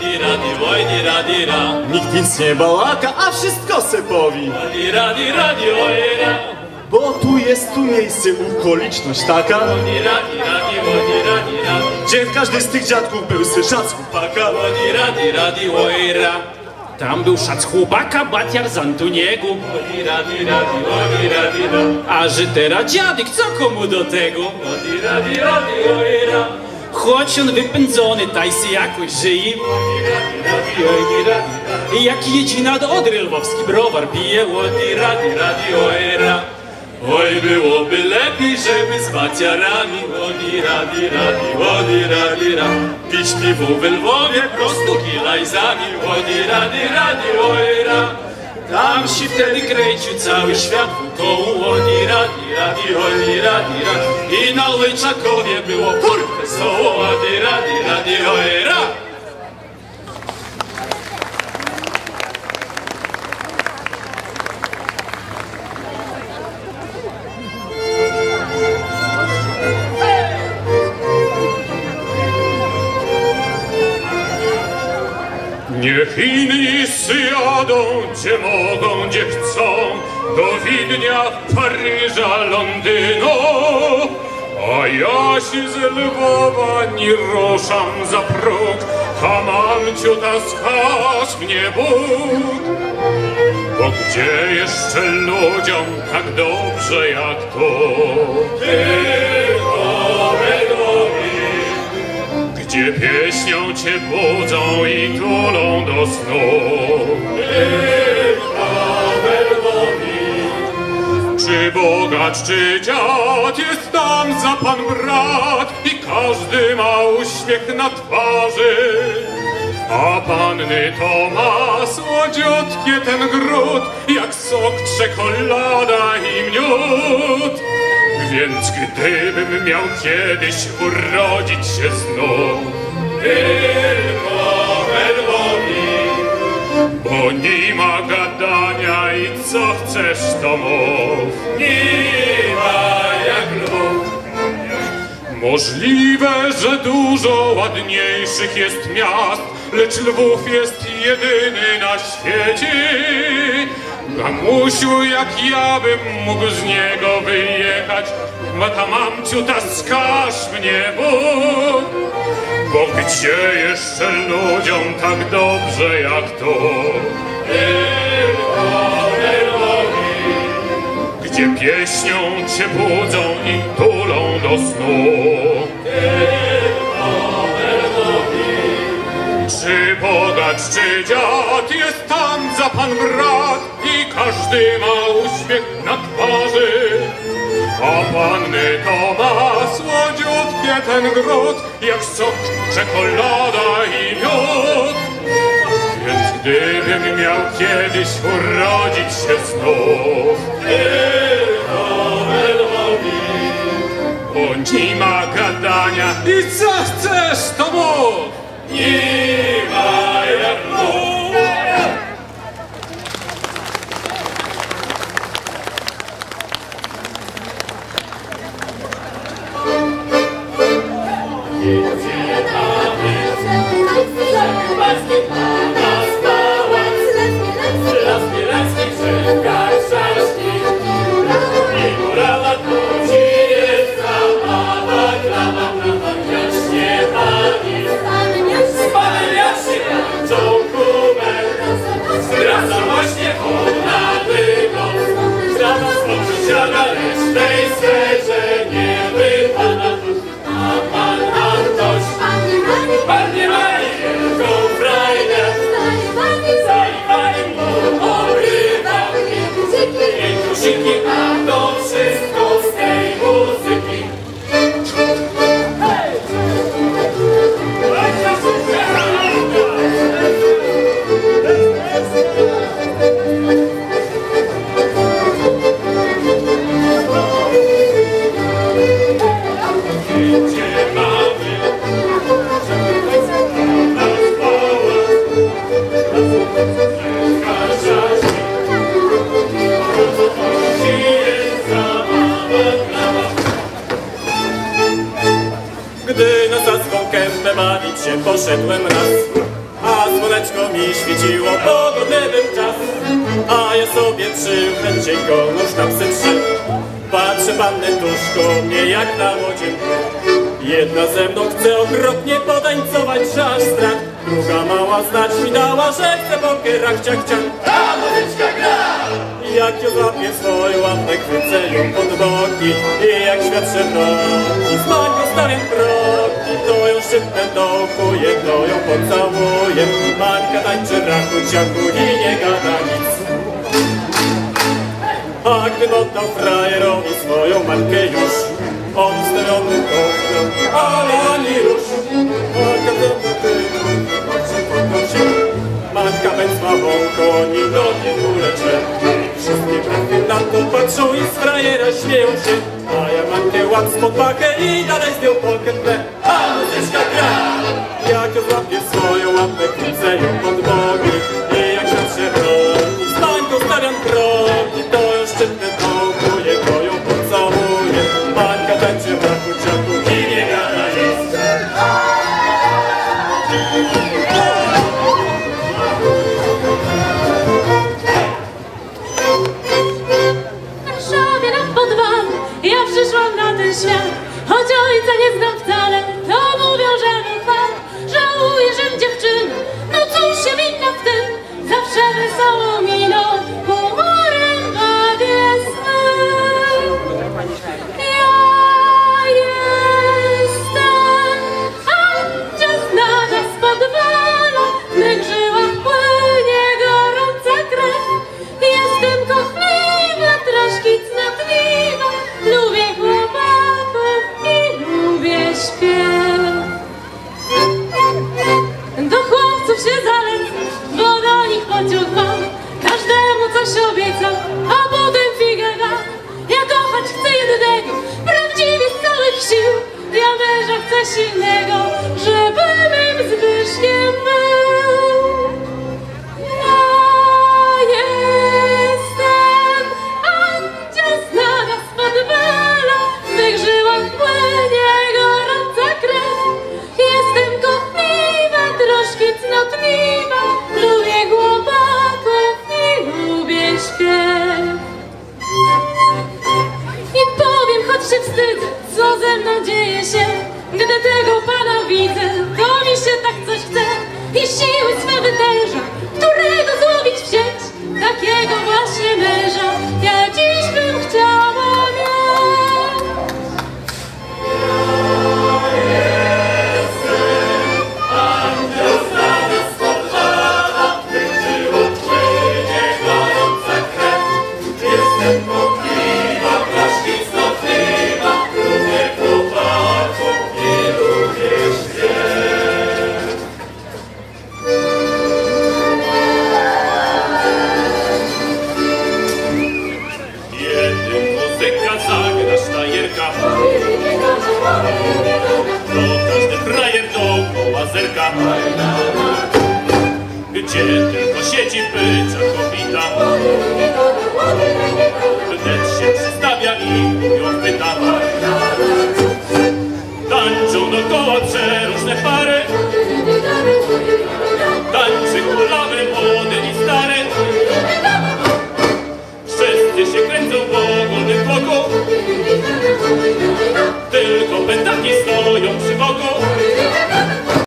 dira, di, oj, dira, dira. Nikt nic nie bałaka, a wszystko se powi. Di. Bo tu jest tu miejsce, okoliczność taka, Dira, dira, di, oj, dira, dira. gdzie każdy z tych dziadków był se szac chłopaka. Di. Tam był szac chłopaka, batiar z di, dira. A że teraz dziadek, co komu do tego? Di. Choć on wypędzony, taj se jakoś żyje. I jak jedzie nad Odry lwowski browar pije. Dira, dira, di, oj, byłoby lepiej, żeby z baciarami O dira, dira, di, o dira, dira Pić piwo w Lwowie prosto gilajzami O dira, dira, di, oj, ra Tam się wtedy kręcił cały świat Koło o dira, dira, di, o dira, dira I na Łyczakowie było kurwa wesoło O dira, dira, di, oj, ra Niech inni jadą, gdzie mogą, gdzie chcą, do Widnia, Paryża, Londynu. A ja się z Lwowa nie ruszam za próg, a mamciu taskasz mnie Bóg. Bo gdzie jeszcze ludziom tak dobrze jak tu? Tylko Pieśnią cię budzą i tulą do snu. Czy bogacz, czy dziad, jest tam za pan brat i każdy ma uśmiech na twarzy. A panny to ma słodziutkie ten gród, jak sok, czekolada i miód. Więc gdybym miał kiedyś urodzić się znów, tylko we Lwowie, bo nie ma gadania i co chcesz to mów. Nie ma jak lub. Możliwe, że dużo ładniejszych jest miast, lecz Lwów jest jedyny na świecie. Mamusiu, jak ja bym mógł z niego wyjechać, ma ta mamciu taskasz mnie Bóg. Bo gdzie jeszcze ludziom tak dobrze jak tu? Gdzie pieśnią cię budzą i tulą do snu. Czy bogacz, czy dziad, jest tam za pan brat każdy ma uśmiech na twarzy. A panny to ma słodziutkie ten gród, jak sok, czekolada i miód. Więc gdybym miał kiedyś urodzić się znów, Mas que poszedłem raz, a słoneczko mi świeciło, pogodny był czas. A ja sobie przy chęcieńko nóż na psy trzy. Patrzę panny tuż mnie jak na wodzie mgły. Jedna ze mną chce okropnie potańcować, że aż strach. Druga mała znać mi dała, że chce pokera, ciach, ciach. Ta muzyczka gra! Jak ją złapię swoją łapę, chwycę ją pod boki I jak świat szeroki, z kroki To ją to ją pocałuję. Mańka tańczy rachu, ciachu i nie gada nic. A gdym oddał frajerowi swoją matkę już On ustawiony kochał, ale ani rusz. Matka ze mną tylko, patrzy podnosi Matka węzła wąko, ni do nie kulecze Wszystkie brachy na to patrzą i z frajera śmieją się. A ja matkę łap spod pachę i dalej z nią pokrętę A muzyczka gra. Jak ją złapię swoją łapę, ją pod bogi I jak się się zalecam, bo do nich pociąg mam Każdemu coś obiecam, a potem figę dam Ja kochać chcę jednego, prawdziwie z całych sił. Ja męża chcę silnego, żeby mym Zbyszkiem był śpiew I powiem, choć się wstydzę, co ze mną dzieje się Gdy tego pana widzę, To każdym krajem dookoła zerka Gdzie tylko siedzi bycia kobita Wnet się przystawia i ją pyta Tańczą dookoła przeróżne pary. Tańczy kulawy młody i stary. końcu pogodnych bloku. Tylko pętaki stoją przy boku.